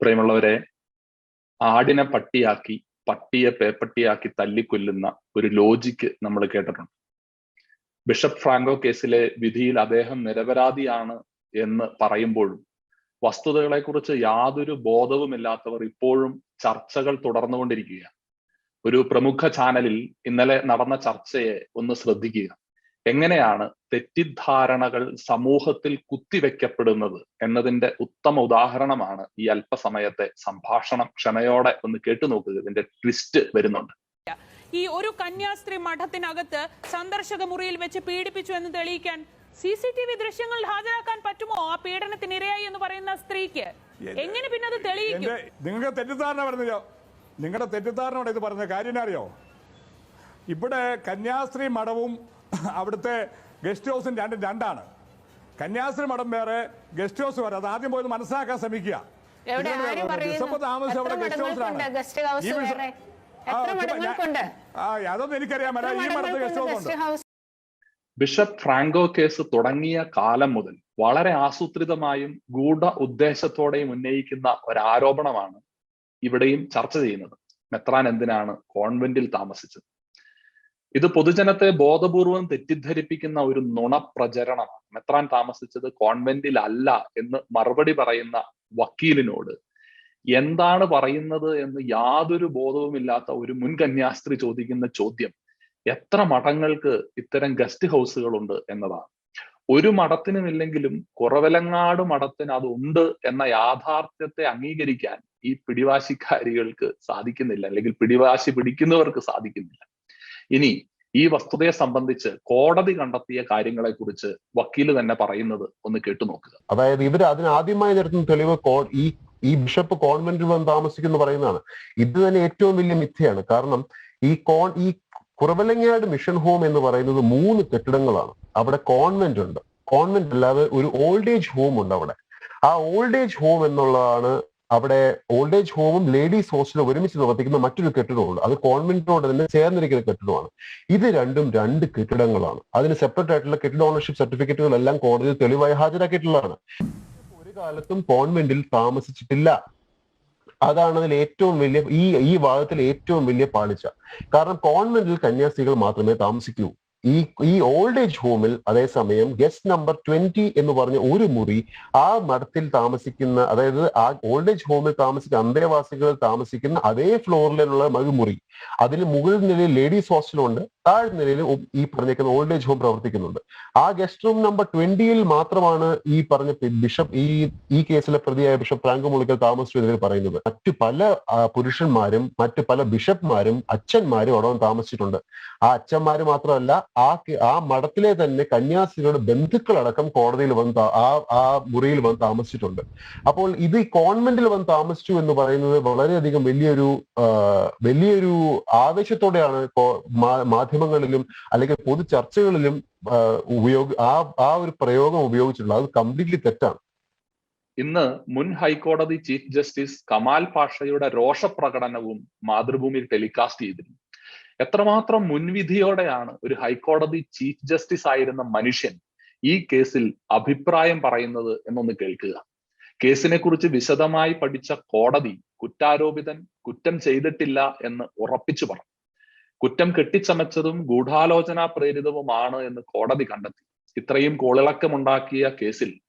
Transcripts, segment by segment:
പ്രിയമുള്ളവരെ ആടിനെ പട്ടിയാക്കി പട്ടിയെ പേപ്പട്ടിയാക്കി തല്ലിക്കൊല്ലുന്ന ഒരു ലോജിക്ക് നമ്മൾ കേട്ടിട്ടുണ്ട്. ബിഷപ്പ് ഫ്രാങ്കോ കേസിലെ വിധിയിൽ അദ്ദേഹം നിരപരാധിയാണ് എന്ന് പറയുമ്പോഴും വസ്തുതകളെക്കുറിച്ച് യാതൊരു ബോധവുമില്ലാത്തവർ ഇപ്പോഴും ചർച്ചകൾ തുടർന്നുകൊണ്ടിരിക്കുകയാണ്. ഒരു പ്രമുഖ ചാനലിൽ ഇന്നലെ നടന്ന ചർച്ചയെ ഒന്ന് ശ്രദ്ധിക്കുക. എങ്ങനെയാണ് തെറ്റിദ്ധാരണകൾ സമൂഹത്തിൽ കുത്തിവെക്കപ്പെടുന്നത് എന്നതിന്റെ ഉത്തമ ഉദാഹരണമാണ് ഈ അല്പസമയത്തെ സംഭാഷണം. ക്ഷമയോടെ ഒന്ന് കേട്ടു നോക്കുക ഇതിന്റെ ട്വിസ്റ്റ് വരുന്നുണ്ട്. ഈ ഒരു കന്യാസ്ത്രീ മഠത്തിനകത്ത് സന്ദർശക മുറിയിൽ വെച്ച് പീഡിപ്പിച്ചു എന്ന് തെളിയിക്കാൻ സി സി ടി വി ദൃശ്യങ്ങൾ ഹാജരാക്കാൻ പറ്റുമോ? ആ പീഡനത്തിന് ഇരയായി എന്ന് പറയുന്ന സ്ത്രീക്ക്. എങ്ങനെ പിന്നെ അത് തെളിയിക്കും? നിങ്ങൾക്ക് തെറ്റിദ്ധാരണ പറഞ്ഞോ നിങ്ങളുടെ തെറ്റിദ്ധാരണയോടെ ഇത് പറഞ്ഞ കാര്യം അറിയോ? ഇവിടെ കന്യാസ്ത്രീ മഠവും അവിടുത്തെ ഗസ്റ്റ് ഹൗസും രണ്ടും രണ്ടാണ്. കന്യാസ്ത്രീ മഠം വേറെ ഗസ്റ്റ് ഹൗസ് വേറെ. അത് ആദ്യം പോയത് മനസ്സിലാക്കാൻ ശ്രമിക്കുക. ഈ അതൊന്നും ഗസ്റ്റ് ഹൗസ് ഉണ്ട്. ബിഷപ്പ് ഫ്രാങ്കോ കേസ് തുടങ്ങിയ കാലം മുതൽ വളരെ ആസൂത്രിതമായും ഗൂഢ ഉദ്ദേശത്തോടെയും ഉന്നയിക്കുന്ന ഒരു ആരോപണമാണ് ഇവിടെയും ചർച്ച ചെയ്യുന്നത്. മെത്രാൻ എന്തിനാണ് കോൺവെന്റിൽ താമസിച്ചത്? ഇത് പൊതുജനത്തെ ബോധപൂർവം തെറ്റിദ്ധരിപ്പിക്കുന്ന ഒരു നുണപ്രചരണമാണ്. മെത്രാൻ താമസിച്ചത് കോൺവെന്റിലല്ല എന്ന് മറുപടി പറയുന്ന വക്കീലിനോട്. എന്താണ് പറയുന്നത് എന്ന് യാതൊരു ബോധവുമില്ലാത്ത ഒരു മുൻ കന്യാസ്ത്രീ ചോദിക്കുന്ന ചോദ്യം. എത്ര മഠങ്ങൾക്ക് ഇത്തരം ഗസ്റ്റ് ഹൗസുകളുണ്ട് എന്നതാണ്. ഒരു മഠത്തിനുമില്ലെങ്കിലും കുറവലങ്ങാട് മഠത്തിന് അത് ഉണ്ട് എന്ന യാഥാർത്ഥ്യത്തെ അംഗീകരിക്കാൻ ഈ പിടിവാശിക്കാരികൾക്ക് സാധിക്കുന്നില്ല. അല്ലെങ്കിൽ പിടിവാശി പിടിക്കുന്നവർക്ക് സാധിക്കുന്നില്ല. ഇനി ഈ വസ്തുതയെ സംബന്ധിച്ച് കോടതി കണ്ടെത്തിയ കാര്യങ്ങളെ കുറിച്ച് വക്കീൽ തന്നെ പറയുന്നത് ഒന്ന് കേട്ടു നോക്കുക. അതായത് ഇവർ അതിന് ആദ്യമായി നിരത്തുന്ന തെളിവ് ഈ ഈ ബിഷപ്പ് കോൺവെന്റിൽ വന്ന് താമസിക്കുന്നു പറയുന്നതാണ്. ഇത് തന്നെ ഏറ്റവും വലിയ മിഥ്യയാണ്. കാരണം ഈ കോൺ ഈ കുറവലങ്ങാട് മിഷൻ ഹോം എന്ന് പറയുന്നത് മൂന്ന് കെട്ടിടങ്ങളാണ്. അവിടെ കോൺവെന്റ് ഉണ്ട്. കോൺവെന്റ് അല്ലാതെ ഒരു ഓൾഡ് ഏജ് ഹോം ഉണ്ട് അവിടെ. ആ ഓൾഡ് ഏജ് ഹോം എന്നുള്ളതാണ് അവിടെ ഓൾഡ് ഏജ് ഹോമും ലേഡീസ് ഹോസ്റ്റലും ഒരുമിച്ച് പ്രവർത്തിക്കുന്ന മറ്റൊരു കെട്ടിടമുണ്ട് അത് കോൺവെന്റിനോട് തന്നെ ചേർന്നിരിക്കുന്ന കെട്ടിടമാണ് ഇത് രണ്ടും രണ്ട് കെട്ടിടങ്ങളാണ്. അതിന് സെപ്പറേറ്റ് ആയിട്ടുള്ള കെട്ടിട ഓണർഷിപ്പ് സർട്ടിഫിക്കറ്റുകളെല്ലാം കോടതിയിൽ തെളിവായി ഹാജരാക്കിയിട്ടുള്ളതാണ്. ഒരു കാലത്തും കോൺവെന്റിൽ താമസിച്ചിട്ടില്ല. അതാണ് അതിൽ ഏറ്റവും വലിയ ഈ ഈ വാദത്തിൽ ഏറ്റവും വലിയ പാളിച്ച. കാരണം കോൺവെന്റിൽ കന്യാസ്ത്രീകൾ മാത്രമേ താമസിക്കൂ. ഈ ഈ ഓൾഡ് ഏജ് ഹോമിൽ അതേസമയം ഗസ്റ്റ് നമ്പർ ട്വന്റി എന്ന് പറഞ്ഞ ഒരു മുറി ആ മഠത്തിൽ താമസിക്കുന്ന അതായത് ആ ഓൾഡ് ഏജ് ഹോമിൽ താമസിക്കുന്ന അന്തേവാസികൾ താമസിക്കുന്ന അതേ ഫ്ലോറിലുള്ള ഒരു മുറി. അതിൽ മുകളിൽ നിലയിൽ ലേഡീസ് ഹോസ്റ്റലുണ്ട് താഴെ നിലയിൽ ഈ പറഞ്ഞേക്കുന്ന ഓൾഡ് ഏജ് ഹോം പ്രവർത്തിക്കുന്നുണ്ട്. ആ ഗസ്റ്റ് റൂം നമ്പർ ട്വന്റിയിൽ മാത്രമാണ് ഈ പറഞ്ഞ ബിഷപ്പ് ഈ ഈ കേസിലെ പ്രതിയായ ബിഷപ്പ് ഫ്രാങ്ക് മുളിക്കൽ താമസിച്ചു എന്നതിൽ പറയുന്നത്. മറ്റു പല പുരുഷന്മാരും മറ്റു പല ബിഷപ്പ്മാരും അച്ഛന്മാരും അവിടെ താമസിച്ചിട്ടുണ്ട്. ആ അച്ഛന്മാര് മാത്രമല്ല ആ ആ മഠത്തിലെ തന്നെ കന്യാസ്ത്രീകളുടെ ബന്ധുക്കളടക്കം കോടതിയിൽ വന്ന് ആ ആ മുറിയിൽ വന്ന് താമസിച്ചിട്ടുണ്ട്. അപ്പോൾ ഇത് ഈ കോൺവെന്റിൽ വന്ന് താമസിച്ചു എന്ന് പറയുന്നത് വളരെയധികം വലിയൊരു വലിയൊരു ആവേശത്തോടെയാണ് മാധ്യമങ്ങളിലും അല്ലെങ്കിൽ പൊതു ചർച്ചകളിലും ഉപയോഗ ആ ആ ഒരു പ്രയോഗം ഉപയോഗിച്ചിട്ടുള്ളത്. അത് കംപ്ലീറ്റ്ലി തെറ്റാണ്. ഇന്ന് മുൻ ഹൈക്കോടതി ചീഫ് ജസ്റ്റിസ് കമാൽ പാഷയുടെ രോഷപ്രകടനവും മാതൃഭൂമിയിൽ ടെലികാസ്റ്റ് ചെയ്തിരുന്നു. എത്രമാത്രം മുൻവിധിയോടെയാണ് ഒരു ഹൈക്കോടതി ചീഫ് ജസ്റ്റിസ് ആയിരുന്ന മനുഷ്യൻ ഈ കേസിൽ അഭിപ്രായം പറയുന്നത് എന്നൊന്ന് കേൾക്കുക. കേസിനെ കുറിച്ച് വിശദമായി പഠിച്ച കോടതി കുറ്റാരോപിതൻ കുറ്റം ചെയ്തിട്ടില്ല എന്ന് ഉറപ്പിച്ചു പറഞ്ഞു കുറ്റം കെട്ടിച്ചമച്ചതും ഗൂഢാലോചന പ്രേരിതവുമാണ് എന്ന് കോടതി കണ്ടെത്തി. ഇത്രയും കോളിളക്കമുണ്ടാക്കിയ കേസിൽ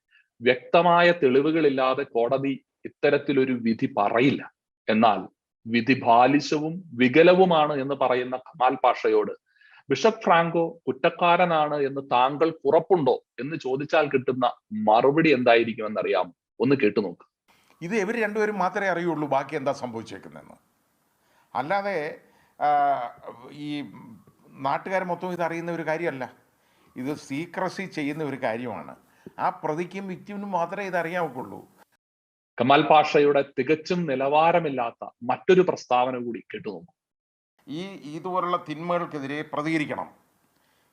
വ്യക്തമായ തെളിവുകളില്ലാതെ കോടതി ഇത്തരത്തിലൊരു വിധി പറയില്ല. എന്നാൽ വിധി ബാലിശവും വികലവുമാണ് എന്ന് പറയുന്ന കമാൽ പാഷയോട് ബിഷപ്പ് ഫ്രാങ്കോ കുറ്റക്കാരനാണ് എന്ന് താങ്കൾ ഉറപ്പുണ്ടോ എന്ന് ചോദിച്ചാൽ കിട്ടുന്ന മറുപടി എന്തായിരിക്കുമെന്ന് എന്നറിയാം ഒന്ന് കേട്ടു നോക്ക്. ഇത് ഇവർ രണ്ടുപേരും മാത്രമേ അറിയുള്ളൂ ബാക്കി എന്താ സംഭവിച്ചേക്കുന്നതെന്ന്. അല്ലാതെ ഈ നാട്ടുകാർ മൊത്തം ഇത് അറിയുന്ന ഒരു കാര്യമല്ല. ഇത് സീക്രസി ചെയ്യുന്ന ഒരു കാര്യമാണ്. ആ പ്രതിക്കും വിക്ടിമിനും മാത്രമേ ഇത് അറിയാവുള്ളൂ കമാൽ പാഷയുടെ തികച്ചും നിലവാരമില്ലാത്ത മറ്റൊരു പ്രസ്താവന കൂടി കേട്ടു നോക്കൂ. ഈ ഇതുപോലുള്ള തിന്മകൾക്കെതിരെ പ്രതികരിക്കണം.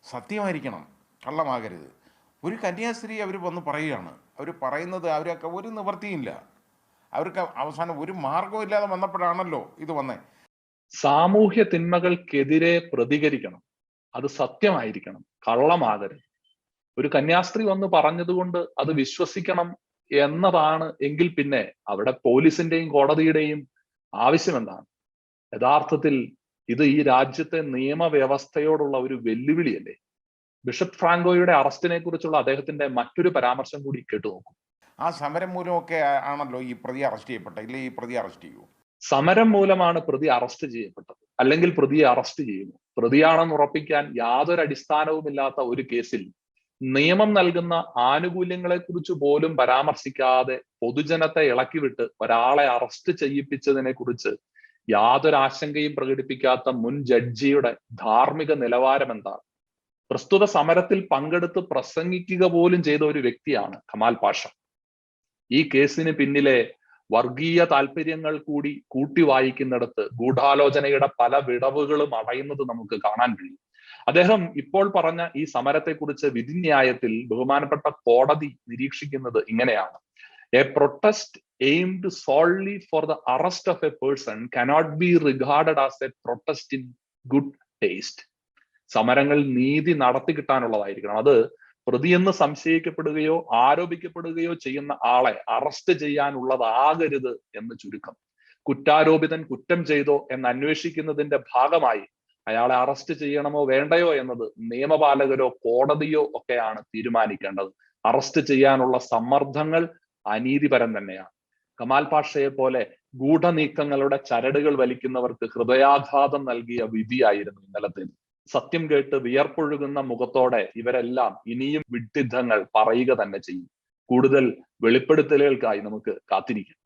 സത്യമായിരിക്കണം. കള്ളമാകരുത്. ഒരു കന്യാസ്ത്രീ അവർ വന്ന് പറയുകയാണ്. അവർ പറയുന്നത് അവരൊക്കെ ഒരു നിവൃത്തിയില്ല. അവർക്ക് അവസാനം ഒരു മാർഗവും ഇല്ലാതെ വന്നപ്പോഴാണല്ലോ ഇത് വന്നേ. സാമൂഹ്യ തിന്മകൾക്കെതിരെ പ്രതികരിക്കണം. അത് സത്യമായിരിക്കണം. കള്ളമാകരുത്. ഒരു കന്യാസ്ത്രീ വന്ന് പറഞ്ഞതുകൊണ്ട് അത് വിശ്വസിക്കണം എന്നതാണ് എങ്കിൽ പിന്നെ അവിടെ പോലീസിന്റെയും കോടതിയുടെയും ആവശ്യം എന്താണ് യഥാർത്ഥത്തിൽ ഇത് ഈ രാജ്യത്തെ നിയമവ്യവസ്ഥയോടുള്ള ഒരു വെല്ലുവിളിയല്ലേ? ബിഷപ്പ് ഫ്രാങ്കോയുടെ അറസ്റ്റിനെ കുറിച്ചുള്ള അദ്ദേഹത്തിന്റെ മറ്റൊരു പരാമർശം കൂടി കേട്ടു നോക്കും. ആ സമരം മൂലമൊക്കെ ആണല്ലോ ഈ പ്രതി അറസ്റ്റ് ചെയ്യപ്പെട്ട ഇല്ലേ ഈ പ്രതി അറസ്റ്റ് ചെയ്യൂ? സമരം മൂലമാണ് പ്രതി അറസ്റ്റ് ചെയ്യപ്പെട്ടത് അല്ലെങ്കിൽ പ്രതിയെ അറസ്റ്റ് ചെയ്യുന്നു. പ്രതിയാണെന്ന് ഉറപ്പിക്കാൻ യാതൊരു അടിസ്ഥാനവുമില്ലാത്ത ഒരു കേസിൽ നിയമം നൽകുന്ന ആനുകൂല്യങ്ങളെ കുറിച്ച് പോലും പരാമർശിക്കാതെ പൊതുജനത്തെ ഇളക്കിവിട്ട് ഒരാളെ അറസ്റ്റ് ചെയ്യിപ്പിച്ചതിനെ കുറിച്ച് യാതൊരു ആശങ്കയും പ്രകടിപ്പിക്കാത്ത മുൻ ജഡ്ജിയുടെ ധാർമ്മിക നിലവാരം എന്താണ്? പ്രസ്തുത സമരത്തിൽ പങ്കെടുത്ത് പ്രസംഗിക്കുക പോലും ചെയ്ത ഒരു വ്യക്തിയാണ് കമാൽ പാഷ. ഈ കേസിന് പിന്നിലെ വർഗീയ താല്പര്യങ്ങൾ കൂടി കൂട്ടി വായിക്കുന്നിടത്ത് ഗൂഢാലോചനയുടെ പല വിടവുകളും അടയുന്നത് നമുക്ക് കാണാൻ കഴിയും. അദ്ദേഹം ഇപ്പോൾ പറഞ്ഞ ഈ സമരത്തെക്കുറിച്ച് വിധിന്യായത്തിൽ ബഹുമാനപ്പെട്ട കോടതി നിരീക്ഷിക്കുന്നത് ഇങ്ങനെയാണ്. A protest aimed solely for the arrest of a person cannot be regarded as a protest in good taste സമരങ്ങൾ നീതി നടത്തി കിട്ടാനുള്ളതായിരിക്കണം. അത് പ്രതിയെന്ന് സംശയിക്കപ്പെടുകയോ ആരോപിക്കപ്പെടുകയോ ചെയ്യുന്ന ആളെ അറസ്റ്റ് ചെയ്യാനുള്ളതാകരുത് എന്ന് ചുരുക്കം. കുറ്റാരോപിതൻ കുറ്റം ചെയ്തോ എന്ന് അന്വേഷിക്കുന്നതിന്റെ ഭാഗമായി അയാളെ അറസ്റ്റ് ചെയ്യണമോ വേണ്ടയോ എന്നത് നിയമപാലകരോ കോടതിയോ ഒക്കെയാണ് തീരുമാനിക്കേണ്ടത്. അറസ്റ്റ് ചെയ്യാനുള്ള സമ്മർദ്ദങ്ങൾ അനീതിപരം തന്നെയാണ്. കമാൽ പാഷയെ പോലെ ഗൂഢനീക്കങ്ങളുടെ ചരടുകൾ വലിക്കുന്നവർക്ക് ഹൃദയാഘാതം നൽകിയ വിധിയായിരുന്നു ഇന്നലത്തെ. സത്യം കേട്ട് വിയർപ്പൊഴുകുന്ന മുഖത്തോടെ ഇവരെല്ലാം ഇനിയും വിഡ്ഢിദ്ധങ്ങൾ പറയുക തന്നെ ചെയ്യും. കൂടുതൽ വെളിപ്പെടുത്തലുകൾക്കായി നമുക്ക് കാത്തിരിക്കാം.